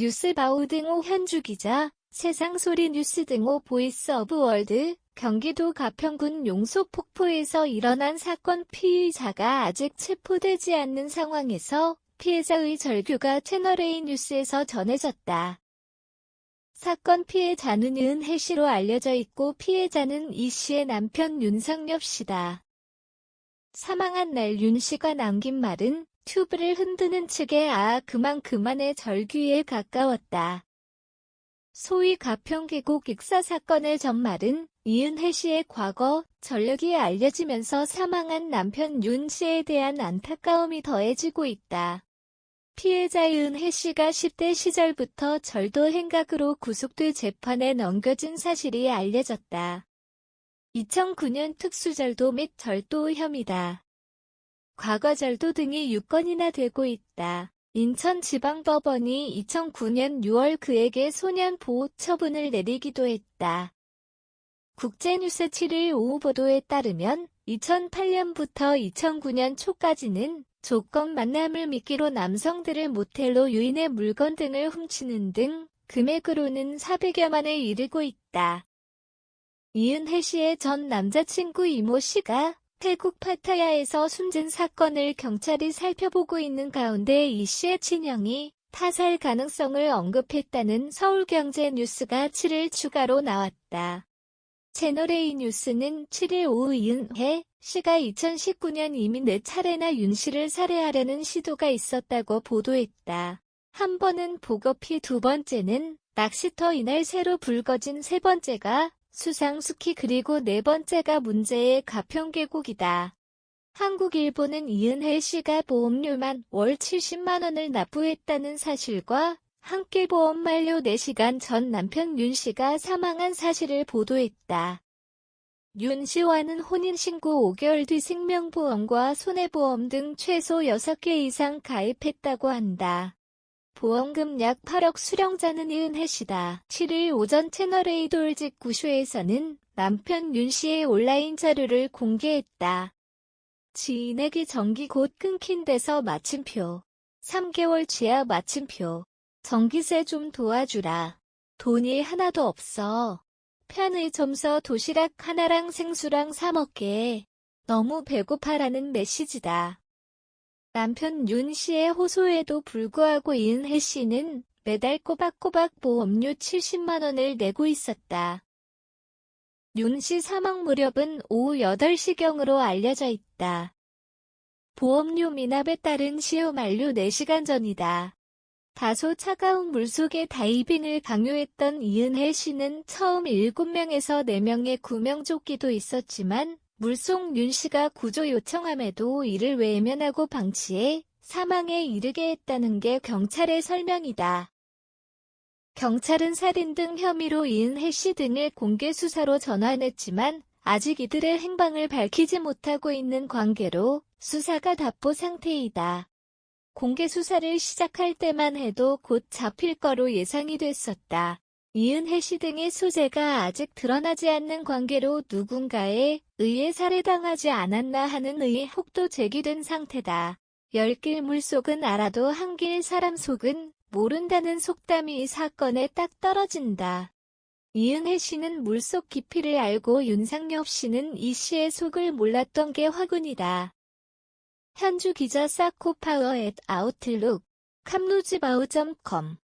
뉴스바우 등호 현주 기자, 세상소리 뉴스 등호 보이스 오브 월드, 경기도 가평군 용소 폭포에서 일어난 사건 피의자가 아직 체포되지 않는 상황에서 피해자의 절규가 채널A 뉴스에서 전해졌다. 사건 피해자는 은혜 씨로 알려져 있고 피해자는 이 씨의 남편 윤상엽 씨다. 사망한 날 윤 씨가 남긴 말은 튜브를 흔드는 측에 아 그만 그만의 절규에 가까웠다. 소위 가평계곡 익사 사건의 전말은 이은혜 씨의 과거 전력이 알려지면서 사망한 남편 윤 씨에 대한 안타까움이 더해지고 있다. 피해자 은혜 씨가 10대 시절부터 절도 행각으로 구속돼 재판에 넘겨진 사실이 알려졌다. 2009년 특수절도 및 절도 혐의다. 과거 절도 등이 6건이나 되고 있다. 인천지방법원이 2009년 6월 그에게 소년 보호 처분을 내리기도 했다. 국제뉴스 7일 오후 보도에 따르면 2008년부터 2009년 초까지는 조건 만남을 미끼로 남성들을 모텔로 유인해 물건 등을 훔치는 등 금액으로는 400여만에 이르고 있다. 이은혜 씨의 전 남자친구 이모 씨가 태국 파타야에서 숨진 사건을 경찰이 살펴보고 있는 가운데 이 씨의 친형이 타살 가능성을 언급했다는 서울경제 뉴스가 7일 추가로 나왔다. 채널A 뉴스는 7일 오후 이은혜 씨가 2019년 이미 네 차례나 윤 씨를 살해하려는 시도가 있었다고 보도했다. 한 번은 보거피 두 번째는 낚시터 이날 새로 불거진 세 번째가 수상스키 그리고 네 번째가 문제의 가평계곡이다. 한국일보는 이은혜 씨가 보험료만 월 70만 원을 납부했다는 사실과 함께 보험 만료 4시간 전 남편 윤 씨가 사망한 사실을 보도했다. 윤 씨와는 혼인신고 5개월 뒤 생명보험과 손해보험 등 최소 6개 이상 가입했다고 한다. 보험금 약 8억 수령자는 이은혜 씨다. 7일 오전 채널A 돌직 구쇼에서는 남편 윤 씨의 온라인 자료를 공개했다. 지인에게 전기 곧 끊긴 데서 마침표. 3개월 지하 마침표. 전기세 좀 도와주라. 돈이 하나도 없어. 편의점서 도시락 하나랑 생수랑 사 먹게. 너무 배고파라는 메시지다. 남편 윤 씨의 호소에도 불구하고 이은혜 씨는 매달 꼬박꼬박 보험료 70만 원을 내고 있었다. 윤 씨 사망 무렵은 오후 8시경으로 알려져 있다. 보험료 미납에 따른 시효 만료 4시간 전이다. 다소 차가운 물속에 다이빙을 강요했던 이은혜 씨는 처음 7명에서 4명의 구명조끼도 있었지만 물속 윤 씨가 구조 요청함에도 이를 외면하고 방치해 사망에 이르게 했다는 게 경찰의 설명이다. 경찰은 살인 등 혐의로 이은혜 씨 등을 공개 수사로 전환했지만 아직 이들의 행방을 밝히지 못하고 있는 관계로 수사가 답보 상태이다. 공개 수사를 시작할 때만 해도 곧 잡힐 거로 예상이 됐었다. 이은혜 씨 등의 소재가 아직 드러나지 않는 관계로 누군가에 의해 살해당하지 않았나 하는 의혹도 제기된 상태다. 열길 물속은 알아도 한길 사람 속은 모른다는 속담이 이 사건에 딱 떨어진다. 이은혜 씨는 물속 깊이를 알고 윤상엽 씨는 이 씨의 속을 몰랐던 게 화근이다. 현주 기자 사코파워 앳 아웃룩 캄루즈바우.com